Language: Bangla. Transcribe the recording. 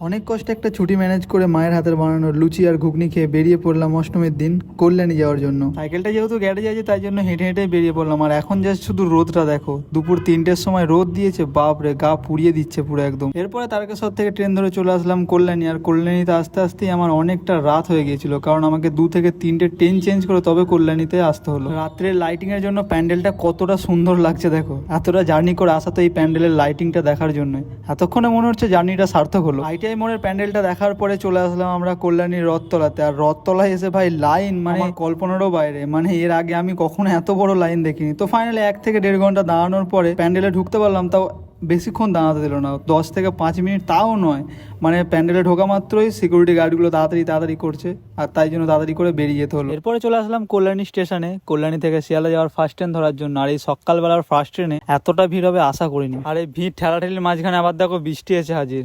অনেক কষ্টে একটা ছুটি ম্যানেজ করে মায়ের হাতের বানানো লুচি আর ঘুগনি খেয়ে বেরিয়ে পড়লাম অষ্টমীর দিন কল্যাণী যাওয়ার জন্য। সাইকেলটা যেহেতু গ্যারেজে আছে, তাই জন্য হেঁটে হেঁটে বেরিয়ে পড়লাম। আর এখন জাস্ট শুধু রোদটা দেখো। দুপুর তিনটের সময় রোদ দিয়েছে, বাপরে, গা পুড়িয়ে দিচ্ছে পুরো একদম। এরপরে তারকেশ্বর থেকে ট্রেন ধরে চলে আসলাম কল্যাণী। আর কল্যাণীতে আস্তে আস্তেই আমার অনেকটা রাত হয়ে গিয়েছিল, কারণ আমাকে দু থেকে তিনটে ট্রেন চেঞ্জ করে তবে কল্যাণীতে আসতে হলো। রাত্রে লাইটিং এর জন্য প্যান্ডেলটা কতটা সুন্দর লাগছে দেখো। এতটা জার্নি করে আসা তো এই প্যান্ডেলের লাইটিংটা দেখার জন্য এতক্ষণে মনে হচ্ছে জার্নিটা সার্থক হলো। আইটিআই মোড়ের প্যান্ডেলটা দেখার পরে চলে আসলাম আমরা কল্যাণীর রথতলাতে। আর রথতলায় এসে ভাই লাইন মানে কল্পনারও বাইরে। মানে এর আগে আমি কখনো এত বড় লাইন দেখিনি। তো ফাইনালি এক থেকে দেড় ঘণ্টা দাঁড়ানোর পরে প্যান্ডেলে ঢুকতে পারলাম তাও বেশিক্ষণ দাঁড়াতে দিল না। দশ থেকে পাঁচ মিনিট তাও নয়। মানে প্যান্ডেলে ঢোকা মাত্রই সিকিউরিটি গার্ডগুলো তাড়াতাড়ি তাড়াতাড়ি করছে। আর তাই জন্য তাড়াতাড়ি করে বেরিয়ে যেতে হলো। এরপরে চলে আসলাম কল্যাণী স্টেশনে। কল্যাণী থেকে শিয়ালদা যাওয়ার ফার্স্ট ট্রেন ধরার জন্য। আর এই সকালবেলার ফার্স্ট ট্রেনে এতটা ভিড় হবে আশা করিনি। আর এই ভিড় ঠেলাঠেলির মাঝখানে আবার দেখো বৃষ্টি এসে হাজির।